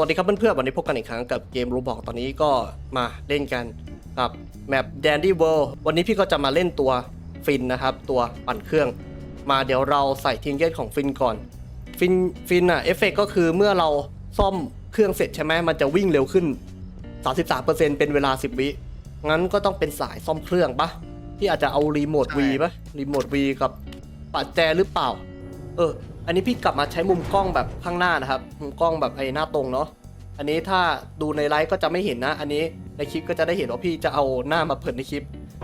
วัสดีครับเพื่อนๆวันนี้พบกันอีกครั้งกับเกมรูบอกตอนนี้ก็มาเล่นกันกับแมป Dandy World วันนี้พี่ก็จะมาเล่นตัวฟินนะครับ ตัวปั่นเครื่อง มาเดี๋ยวเราใส่ทิงเกตของฟินก่อน ฟินฟินอะเอฟเฟกก็คือเมื่อเราซ่อมเครื่องเสร็จใช่ไหมมันจะวิ่งเร็วขึ้น 33%เป็นเวลา 10 วิ งั้นก็ต้องเป็นสายซ่อมเครื่องปะพี่อาจจะเอารีโมทวีปะรีโมทวีกับปัดแจหรือเปล่า เออ อันนี้พี่กลับมาใช้มุมกล้องแบบข้างหน้านะครับ มุมกล้องแบบไอ้หน้าตรงเนาะ อันนี้ถ้าดูในไลฟ์ก็จะไม่เห็นนะ อันนี้ในคลิปก็จะได้เห็นว่าพี่จะเอาหน้ามาเปิดในคลิป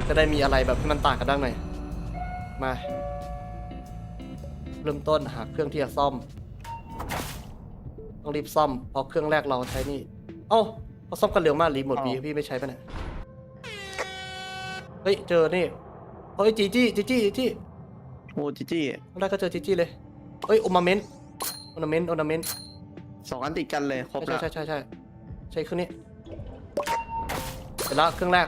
จะได้มีอะไรแบบที่มันต่างกันด้านหน่อย มา เริ่มต้นหาเครื่องที่จะซ่อม ต้องรีบซ่อมเพราะเครื่องแรกเราใช้นี่ เอ้าเขาซ่อมกันเร็วมากรีโมทวีอ๋อพี่ไม่ใช้ปะเนี่ย เฮ้ยเจอนี่ เฮ้ยจีจี้จีจี้จีจี้โอ้จิจี้ตอนแรกก็เจอจีจี้เลย เฮ้ยโอมาเมนต์โอนาเมนต์โอนาเมนต์สองอันติดกันเลยครบใช่แล้วใช่ใช่ใช่ใช้เครื่องนี้เสร็จแล้วเครื่องแรก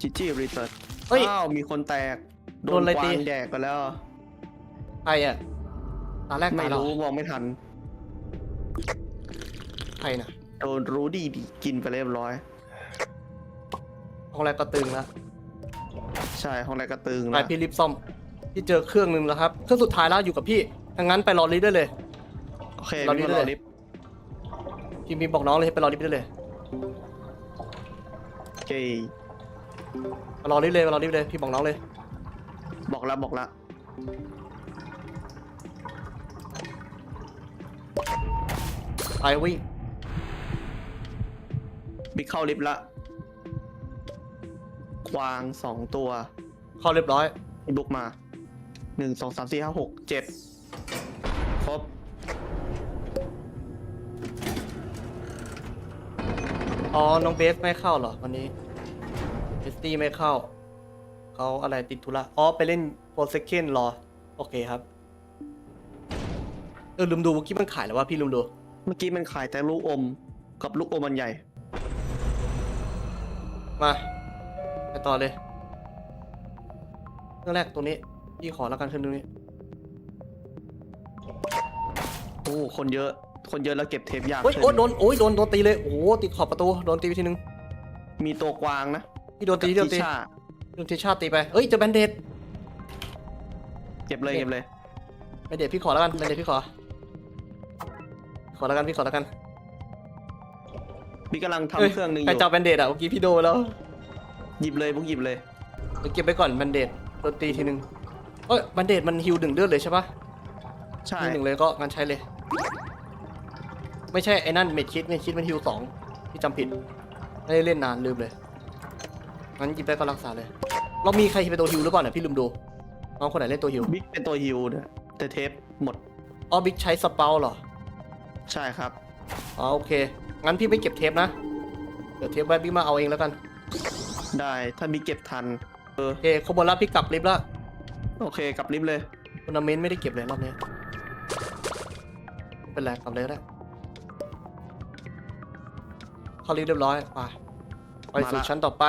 จิจี้รีเซิร์ชเฮ้ย อ้าวมีคนแตก โดนอะไรกวาตี งแดกไปแล้วใครอะตาแรกไม่ตาเรารู้มองไม่ทัน ใครน่ะโดนรู้ดีดีกินไปเรียบร้อย ห้องแรกก็ตึงแล้วใช่ห้องแรกกระตึงไปนะพี่รีบซ่อม พี่เจอเครื่องหนึงแล้วครับ เครื่องสุดท้ายแล้วอยู่กับพี่ถ้างั้นไปรอรีบได้เลย โอเคเรามีนี่คนเลรยอลิฟต์พี่มีบอกน้องเลยให้ไปรอรีบได้เลยโอเคไปรอรีบเลยไปรอรีบเลยพี่บอกน้องเลย บอกแล้วบอกแล้วไปวิ่งบิ๊กเข้าลิฟต์ละกวางสองตัว เข้าเรียบร้อย พี่บุกมา หนึ่งสองสามสี่ห้าหกเจ็ดครบอ๋อ น้องเบสไม่เข้าเหรอวันนี้เบสตี้ไม่เข้า เขาอะไรติดธุระ อ๋อ ไปเล่นโปรเซคเคนรอ โอเคครับ เออลืมดูเมื่อกี้มันขายแล้วว่าพี่ลืมดู เมื่อกี้มันขายแต่ลูกอม กับลูกอมมันใหญ่ มา ไปต่อเลยเครื่องแรกตัวนี้ พี่ขอแล้วกันเครื่องนี้โอ้คนเยอะ คนเยอะแล้วเก็บเทปยากโอ้ยใช่โอ้ยไหมโดนโอ้ยโดนโดนตีเลย โอ้โหติดขอบประตู โดนตีไปทีนึง มีตัวกวางนะพี่โดนตีโดนตีกับทิชาโดนทีชาติตีไปเอ้ยเจอแบนเดดเก็บเลยโอเคเก็บเลยแบนเดดพี่ขอแล้วกันแบนเดดพี่ขอ ขอแล้วกันพี่ขอแล้วกันพี่กำลังเอ้ยทำเครื่องหนึ่งอใครยู่จับแบนเดดอะเมื่อกี้พี่โดนแล้ว หยิบเลยพวกหยิบเลยเดี๋ยวเก็บไว้ก่อนแบนเดดโดนตีทีนึง เอ้ยแบนเดดมันฮิวหนึ่งเลือดเลยใช่ปะใช่ฮิวหนึ่งเลยก็งั้นใช้เลย ไม่ใช่ไอ้นั่นเมดคิดเมดคิดมันฮิวสองพี่จำผิดไม่ได้เล่นนานลืมเลยงั้นหยิบไปก็รักษาเลย เรามีใครเป็นตัวฮิวหรือเปล่าเนี่ยพี่ลืมดูน้องคนไหนเล่นตัวฮิวบิ๊กเป็นตัวฮิวนะแต่เทปหมดอ๋อบิ๊กใช้สเปลเหรอ ใช่ครับอ๋อโอเค งั้นพี่ไม่เก็บเทปนะ เดี๋ยวเทปไว้พี่มาเอาเองแล้วกัน ได้ถ้ามีเก็บทันเออโอเคครบหมดแล้วพี่กลับลิฟต์แล้ว โอเคกลับลิฟต์เลยทัวร์นาเมนต์ไม่ได้เก็บเลยรอบนี้ไม่เป็นไรกลับเลยก็ได้เข้าลิฟต์เรียบร้อยไปไปสู่ชั้นต่อไป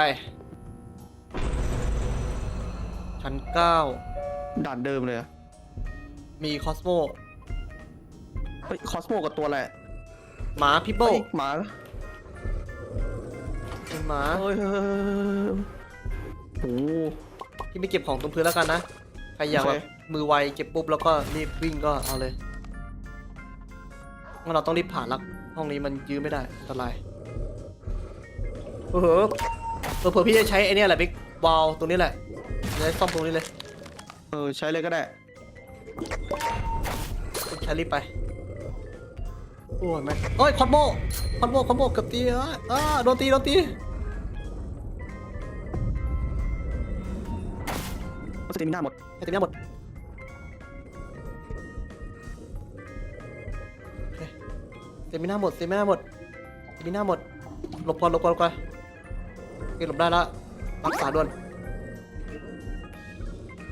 ชั้นเก้าด่านเดิมเลยอะมีคอสโมเฮ้ยคอสโมกับตัวอะไรหมาพิเปิลเฮ้ยหมาเป็นหมาเฮ้ยเฮ้ยเฮ้ยเฮ้ยโอ้โหพี่ไม่เก็บของตรงพื้นแล้วกันนะ ใครอยากโอแบเคบมือไวเก็บปุ๊บแล้วก็รีบวิ่งก็เอาเลยงั้นเราต้องรีบผ่านละห้องนี้มันยื้อไม่ได้อันตรายเออเออเผื่อพี่จะใช้ไอ้เนี่ยแหละบิ๊กวาลตรงนี้แหละจะได้ซ่อมตรงนี้เลย เออใช้เลยก็ได้ใช้รีบไปโอ้ยแม่งเอ้ยคอนโบคอนโบคอนโบเกับตีอะอ่าโดนตีโดนตี สเตมิน่าหมดไอ้ตีไม่หมดโอเคเซมิน่าหมดเซมิน่าหมดเซมิน่าหมด หลบก่อนหลบก่อนหลบก่อนโอเคหลบได้แล้วรักษาด่วน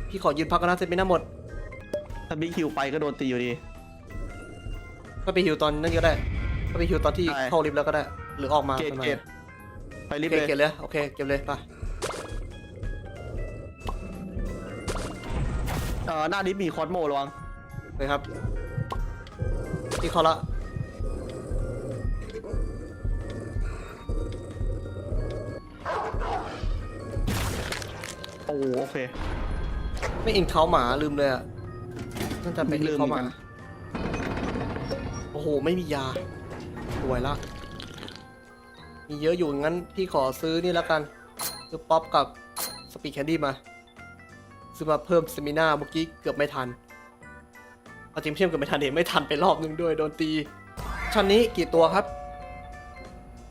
พี่ขอยืนพักกันนะเซมิน่าหมด ถ้าบิ๊กฮิวไปก็โดนตีอยู่ดี ก็ไปฮิวตอนนั้นก็ได้ ก็ไปฮิวตอนที่ได้เข้าลิฟต์แล้วก็ได้ หรือออกมาเกตประมาณเกตไปลิฟโอต์เคเลยเก็บเลย โอเค เก็บเลยไป ออหน้าลิฟต์มีคอสโมระวังเลยครับพี่เข้าละโอ้โอเคไม่อินเขาหมาลืมเลยอะน่าจะเป็นอิลืนมเขาหเหมืมาอนกันโอ้โหไม่มียาสวยละมีเยอะอยู่งั้นพี่ขอซื้อนี่แล้วกันซื้อป๊อปกับสปีดแคนดี้มา ซื้อมาเพิ่มสมิน่าเมื่อกี้เกือบไม่ทันเอาจริงเชื่อมเกือบไม่ทันเห็นไม่ทันไปรอบนึงด้วยโดนตี ชั้นนี้กี่ตัวครับ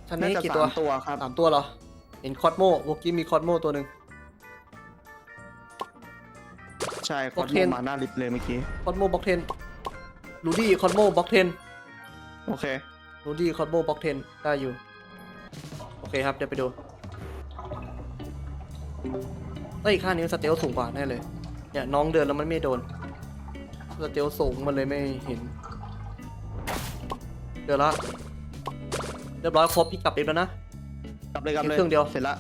ชั้นน่านี้จะกี่สาตัวมตัวครับสามตัวเหรอ เห็นคอสโมเมื่อกี้มีคอสโมตัวหนึ่งใช่คโออนเคโทรมาหน้าลิฟต์เลยเมื่อกี้คอสโมบ็อกเทนลูดี้คอสโมบ็อกเทนโอเครูดี้คอ b โบบ็อกเทนได้อยู่ โอเคครับ เดี๋ยวไปดู เอ้ยค่านี้สเตลสูงกว่าแน่เลย เนี่ยน้องเดินแล้วมันไม่โดน สเตลสูงมันเลยไม่เห็น เดี๋ยวละ เรียบร้อยครบพี่กลับเองแล้วนะ กลับเลยกลับเลยเครื่องเดียว เสร็จละ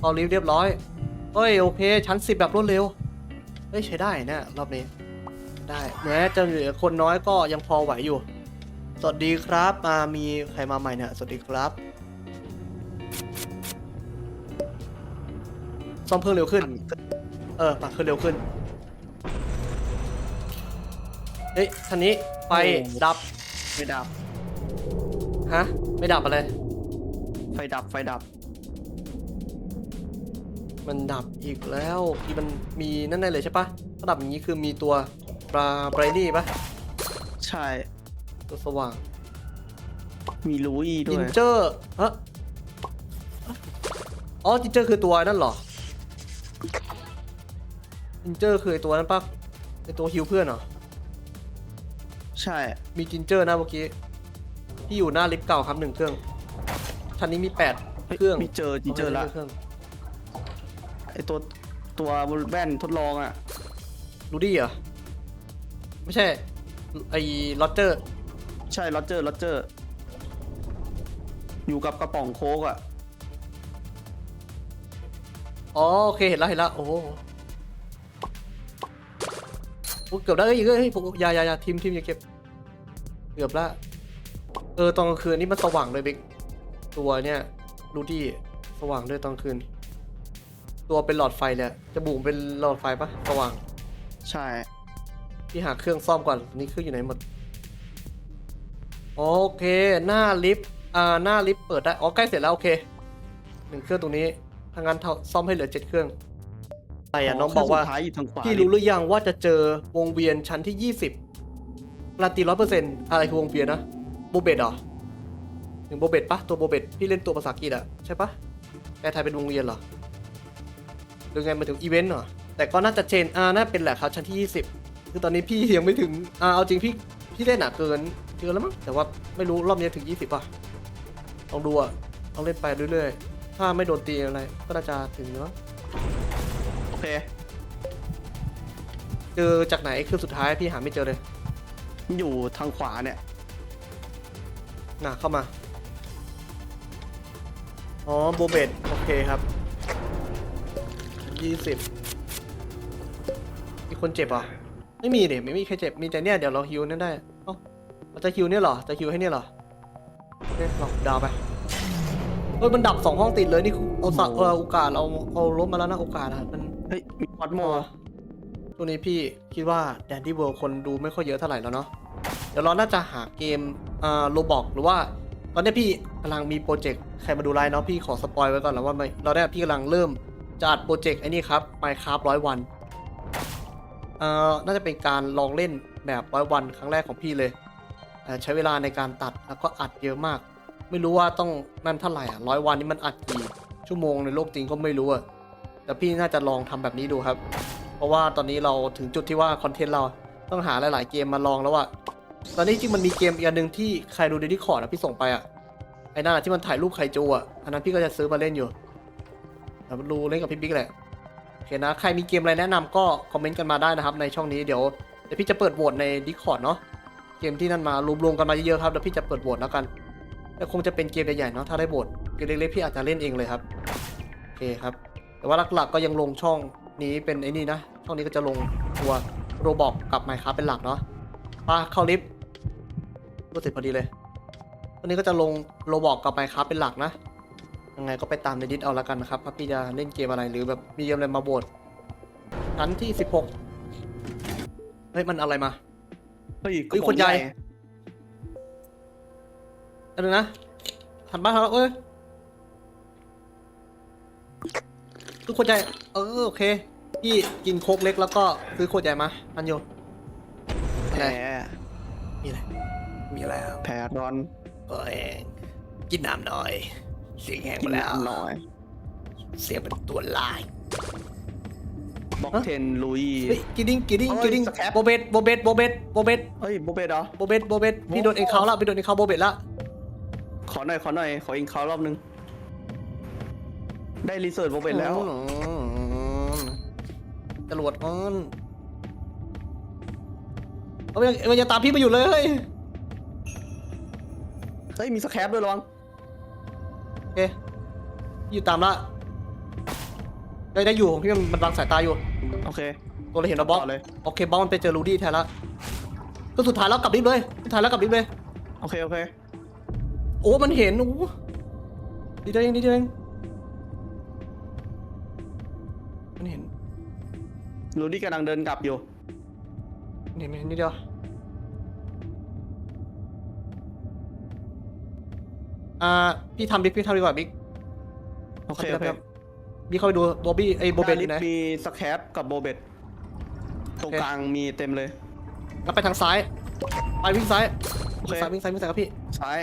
เอาลิฟต์เรียบร้อย เฮ้ยโอเคชั้นสิบแบบรวดเร็ว เฮ้ยใช้ได้เนี่ยรอบนี้ ได้แม้จะเหลือคนน้อยก็ยังพอไหวอยู่ สวัสดีครับมามีใครมาใหม่เนี่ย สวัสดีครับ ซ่อมเครื่องเร็วขึ้น เออปัดเครื่องเร็วขึ้น เฮ้ยคันนี้ไฟดับไฟดับ ฮะ ไม่ดับอะไร ไฟดับ ไฟดับ มันดับอีกแล้วที่มันมีนั่นได้เลยใช่ปะถ้าดับอย่างนี้คือมีตัวปลาไบรนี่ปะใช่ ตัวสว่าง มีรูอีด้จิวยนเจอร์ฮะอ๋อจินเจอร์คือตัวนั่นเหรอ จินเจอร์คือไอตัวนั้นปะไอตัวฮิวเพื่อนเหรอ ใช่ มีจินเจอร์นะเมื่อกี้ ที่อยู่หน้าลิฟต์เก่าครับหนึ่งเครื่องชั้นนี้มีแปดเครื่องมีเจอจีเจอละเครื่องไอตัวตัวแว่นทดลองอะรูดี้เหรอ ไม่ใช่ ไอ้ลอเจอร์ ใช่โรเจอร์โรเจอร์ อยู่กับกระป๋องโค้กอะอ๋อโอเคเห็นแล้วเห็นแล้วโอ้โหโอ้ เกือบได้เอ้ยเอ้ยเฮ้ยผมอยาอยาอยาทีมทีมอย่าเก็บ เกือบละเออตอนกลางคืนนี่มันสว่างเลยเบกตัวเนี่ยรูดี้สว่างด้วยตอนกลางคืน ตัวเป็นหลอดไฟเลยอะจมูกเป็นหลอดไฟปะสว่าง ใช่พี่หาเครื่องซ่อมก่อนนี่เครื่องอยู่ไหนหมดโอเค หน้าลิฟต์อ่าหน้าลิฟต์เปิดได้อ๋อใกล้เสร็จแล้วโอเคหนึ่งเครื่องตรงนี้ถ้างั้นเท่าซ่อมให้เหลือเจ็ดเครื่อง อะไรอะน้องบอกว่าเครื่สุดท้ายอยู่ทางขวาพี่รู้หรือยังว่าจะเจอวงเวียนชั้นที่ยี่สิบลาตีร้อยเปอร์เซ็นต์อะไรคือวงเวียนนะโบเบตเหรอถึงโบเบตปะตัวโบเบตพี่เล่นตัวภาษาอังกฤษอะใช่ปะแปลไทยเป็นวงเวียนเหรอหรือไงมาถึงอีเวนต์เหรอแต่ก็น่าจะเชนอ่าน่าเป็นแหละครับชั้นที่ 20 คือตอนนี้พี่ยังไม่ถึงอ่าเอาจริงพี่พี่เล่นหนักเกินเกินแล้วมั้งแต่ว่าไม่รู้รอบนี้ถึง 20ป่ะลองดูอะลองเล่นไปเรื่อยๆถ้าไม่โดนตีอะไรก็น่าจะถึงเนาะโอ เคเจอจากไหนคือสุดท้ายพี่หาไม่เจอเลยมันอยู่ทางขวาเนี่ย น่ะเข้ามา อ๋อโบเบตโอเคครับยี่สิบมีคนเจ็บเหรอะไม่มีเนี่ยไม่มีใครเจ็บ มีแต่เนี่ยเดี๋ยวเราฮิวนั่นได้เอ้าเราจะฮิวเนี่ยเหรอ จะฮิวให้เนี่ยเหรอเนี่ยเราดาวไปเฮ้ยมันดับสองห้องติดเลยนี่คือเอาสะโอ้โหเอาโอกาสเราเอารถมาแล้วนะโอกาสอะมัน เฮ้ยมีคอสโมช่วงนี้พี่คิดว่าแดนดี้เวิร์คนดูไม่ค่อยเยอะเท่าไหร่แล้วเนาะ เดี๋ยวเราน่าจะหาเกมอ่าโลบอกหรือว่า ตอนนี้พี่กำลังมีโปรเจกต์ใครมาดูไลฟ์เนาะพี่ขอสปอยไว้ก่อนแล้วว่าไม่เราได้พี่กำลังเริ่มจะอัดโปรเจกต์ไอ้นี่ครับ Minecraft ร้อยวันเอ่อน่าจะเป็นการลองเล่นแบบร้อยวันครั้งแรกของพี่เลยเอ่อใช้เวลาในการตัดแล้วก็อัดเยอะมาก ไม่รู้ว่าต้องนั่นเท่าไหร่อะร้อยวันนี้มันอัดกี่ชั่วโมงในโลกจริงก็ไม่รู้อะ แต่พี่น่าจะลองทำแบบนี้ดูครับ เพราะว่าตอนนี้เราถึงจุดที่ว่าคอนเทนต์เราต้องหาหลาย ๆ เกมมาลองแล้วอะตอนนี้จริงมันมีเกมอีกอันหนึ่งที่ใครดูในดิคอร์ดอะพี่ส่งไปอะไอ้นั่นที่มันถ่ายรูปไคจูอะอันนั้นพี่ก็จะซื้อมาเล่นอยู่แต่ดูเล่นกับพี่บิ๊กแหละโอเคนะใครมีเกมอะไรแนะนำก็คอมเมนต์กันมาได้นะครับในช่องนี้เดี๋ยวเดี๋ยวพี่จะเปิดโหวตในดิคอร์ดเนาะเกมที่นั่นมารวมๆกันมาเยอะๆครับเดี๋ยวพี่จะเปิดโหวตแล้วกันแต่คงจะเป็นเกมใหญ่ๆเนาะถ้าได้โหวตเกมเล็กๆพี่อาจจะเล่นเองเลยครับโอเคครับ แต่ว่าหลักๆก็ยังลงช่องนี้เป็นไอ้นี่นะ ช่องนี้ก็จะลงตัวโรบอกกับไมค์ครับเป็นหลักเนาะมาเข้าลิฟต์ก็เสร็จพอดีเลยวันนี้ก็จะลงโรบอกกับไมค์ครับเป็นหลักนะ ยังไงก็ไปตามในดิสเอาละกันนะครับว่าพี่จะเล่นเกมอะไรหรือแบบมีเกมอะไรมาโบดชั้นที่16เฮ้ยมันอะไรมาเฮ้ยเฮ้ยคนใหญ่อันนึงนะทันบ้านเขาแล้วเอ้ย ซื้อขวดใหญ่ เออ โอเค พี่กินโค้กเล็กแล้วก็ซื้อขวดใหญ่มาอันโยแผลมีอะไร มีอะไรครับแผลร้อนเอ้ยกินน้ำหน่อย เสียงแห้งกิมานแล้ว น้ำหน่อยเสียงเป็นตัวลายบล็อกฮะเทนลุย เฮ้ยกินดิ้งกินดิ้งเอ้ยกินดิ้งสแครปโบเบตโบเบตโบเบตโบเบตเฮ้ยโบเบดเหรอ โบเบตโบเบตพี่โดนเองเขาละพี่โดนเองเขาโบเบตละ ขอหน่อย ขอหน่อย ขออิงเขารอบนึง ได้รีเสิร์ชโบเบดแล้ว จรวดมันมันยังมันยังตามพี่มาอยู่เลย เฮ้ย มีสแครปด้วยระวังโอเคอยู่ตามละได้ได้อยู่ของพี่มันบังสายตาอยู่ โอเค ตัวเราเห็นเราบล็อกเลย โอเคบล็อกมันไปเจอรูดี้แทนละ ก็สุดท้ายแล้วกลับลิฟต์เลย สุดท้ายแล้วกลับลิฟต์เลย โอเค โอเค โอ้ มันเห็นโอ้ดีเดียวเองดีเดียวเอง ลูดี้กำลังเดินกลับอยู่มันเห็นมันเห็นนิดเดียวอ่าพี่ทำบิ๊กพี่ทำดีกว่าบิ๊กโอเคโอเคบิ๊กเข้าไปดูโบบี้ไอ้โบเบนลิอยู่ไหนมีสแครปกับโบเบดตรงโอเคกลางมีเต็มเลยงั้นไปทางซ้าย ไปวิ่งซ้ายโอวิ่เคงซ้ายวิ่งซ้ายวิ่งซ้ายครับพี่ซ้าย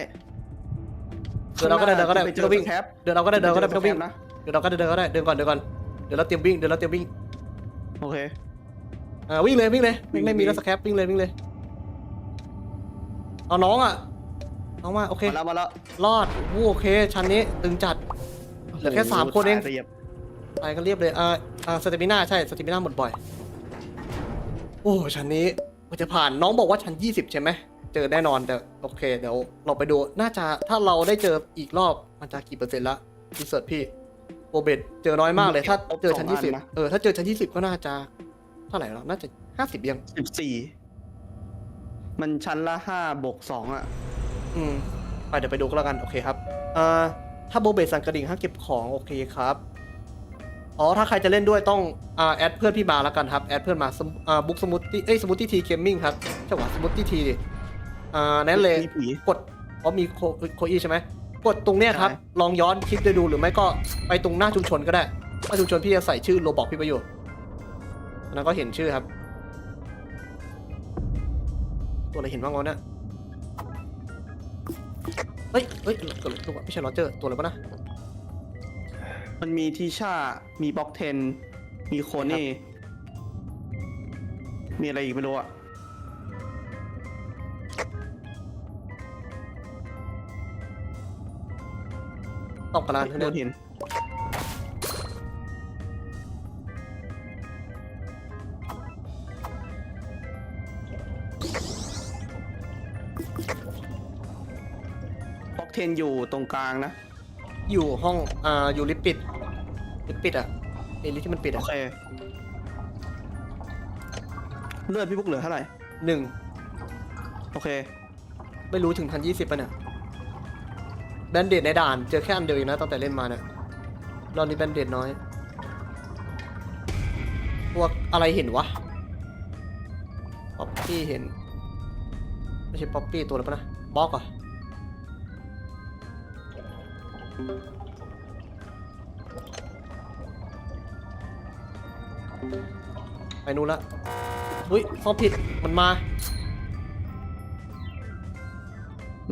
เดินเราก็ได้เดินก็ได้ไปเจไม่ต้อองวิ่งสแครปเดินเราก็ได้เดินก็ได้ไม่ปต้องวิ่งสแครปนะเดินเราก็ได้เดินก็ได้เดินก่อนเดินก่อนเดี๋ยวเราเตรียมวิ่งเดี๋ยวเราเตรียมวิ่ง โอเค อ่าวิ่งเลยวิ่งเลยวิ่งเลยวิ่มีงแล้วสแครปวิ่งเลยวิ่งเลยเอาน้องอะน้องมาโอเคมาแล้วมาแล้วรอดวู้โอเคชั้นนี้ตึงจัดเหลือแค่สามคนเองสายรียบไปกันเรียบเลยอ่าอ่าสเตมิน่าใช่สเตมิน่าหมดบ่อย โอ้ชั้นนี้มันจะผ่านน้องบอกว่าชั้น20ใช่ไหมเจอแน่นอนแต่โอเคเดี๋ยวเราไปดูน่าจะถ้าเราได้เจออีกรอบมันจะกี่เปอร์เซ็นต์ละรีเสิร์ชพี่ โบเบตเจอน้อยมากเลย ถ้าเจอชั้น20เออถ้าเจอชั้น20ก็น่าจะเท่าไหร่แล้วน่าจะ50ยังสิบสี่มันชั้นละห้าบวกสองอะ อืมไปเดี๋ยวไปดูก็แล้วกันโอเคครับอ่าถ้าโบเบตสั่งกระดิ่งห้ามเก็บของโอเคครับอ๋อถ้าใครจะเล่นด้วยต้องอ่าแอดเพื่อนพี่มาแล้วกันครับแอดเพื่อนมาสมอ่าบุ๊กสมุตตี้เอ้ยสมุตตี้ทีเกมมิ่งครับใช่หวะสมุตตี้ทีดิอ่านั่นเลยมีผีกดอ๋อมีโคโคอีใช่ไหม กดตรงเนี้ยครับใช่ลองย้อนคลิปไปดูหรือไม่ก็ไปตรงหน้าชุมชนก็ได้หน้าชุมชนพี่จะใส่ชื่อโลบอกพี่ไปอยู่อันนั้นก็เห็นชื่อครับ ตัวอะไรเห็นบ้างวะเนี่ยเฮ้ยเฮ้ยเกิดอะไรขึ้นวะไม่ใช่ลอเจอร์ ตัวอะไรวะนะ มันมีทีชา มีบล็อกเทน มีโคนี่มีอะไรอีกไม่รู้อะ ตอกกระดานเท่าโดนั้นนเห็นบล็อกเทนอยู่ตรงกลางนะ อยู่ห้องอ่าอยู่ลิฟต์ปิดลิฟต์ปิดอะไอ้ลิฟต์ที่มันปิดโออะเค เลือดพี่บุ๊กเหลือเท่าไหร่ หนึ่งโอเค ไม่รู้ถึงพันยี่สิบป่ะเนี่ย แบนเดดในด่าน เจอแค่อันเดียวเองนะตั้งแต่เล่นมาเนี่ยรอบนี้แบนเดดน้อย พวกอะไรเห็นวะ ป๊อปปี้เห็น ไม่ใช่ป๊อปปี้ตัวอะไรปะนะบล็อกอะไปนู่นละเฮ้ยซ่อมผิด มันมา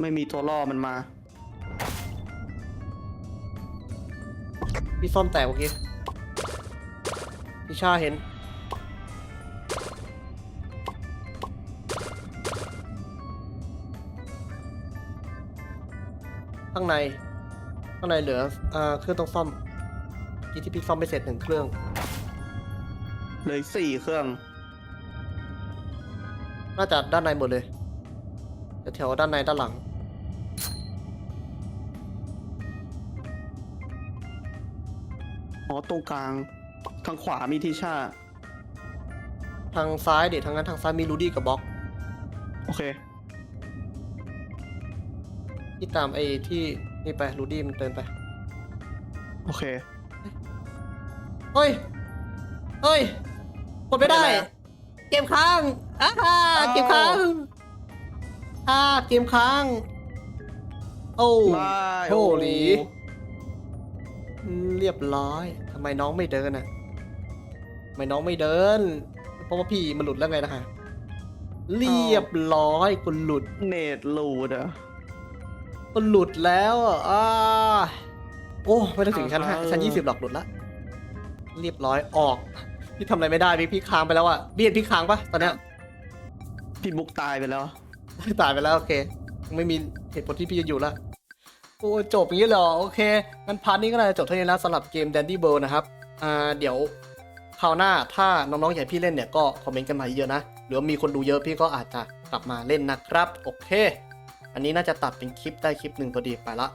ไม่มีตัวล่อมันมา พี่ซ่อมแตกเมื่อกี้พี่ชาเห็น ข้างใน ข้างในเหลืออ่าเครื่องต้องซ่อมที่ที่พี่ซ่อมไม่เสร็จหนึ่งเครื่อง เหลยสี่เครื่อง น่าจะด้านในหมดเลยแต่แถวด้านในด้านหลัง อ๋อตรงกลาง ทางขวามีทีชา ทางซ้ายเดี๋ยวทางนั้นทางซ้ายมีรูดี้กับบล็อกโอเค ที่ตามไอ้ที่นี่ไปรูดี้มันเดินไป โอเค เฮ้ย เฮ้ยกดไม่ได้ ไม่ได้อะเกมค้างอ้าเกมค้างอ่าเกมค้าง โอ้ไม่โหหลี เรียบร้อยทำ ไมน้องไม่เดินอะทำไมน้องไม่เดิน เพราะว่าพี่มันหลุดแล้วไงนะฮะ เรียบร้อยกูหลุด เนตลูดอะกูหลุดแล้วอะอ่าโอ้ไม่ต้องถึงชั้นห้าเออชั้นยี่สิบหรอกหลุดละ เรียบร้อยออก พี่ทำอะไรไม่ได้พี่พี่ค้างไปแล้วอะเบียนพี่ค้างปะตอนเนี้ยพี่มุกตายไปแล้ว ตายไปแล้วโอเค ไม่มีเหตุผลที่พี่จะอยู่ละโอ้จบอย่างนี้เหรอ โอเคงั้นพาร์ทนี้ก็น่าจะจบเท่านี้แล้วสำหรับเกม Dandy World นะครับอ่าเดี๋ยวคราวหน้าถ้าน้องๆอยากพี่เล่นเนี่ยก็คอมเมนต์กันมาเยอะนะ หรือมีคนดูเยอะพี่ก็อาจจะกลับมาเล่นนะครับ โอเค อันนี้น่าจะตัดเป็นคลิปได้คลิปหนึ่งพอดีไปละ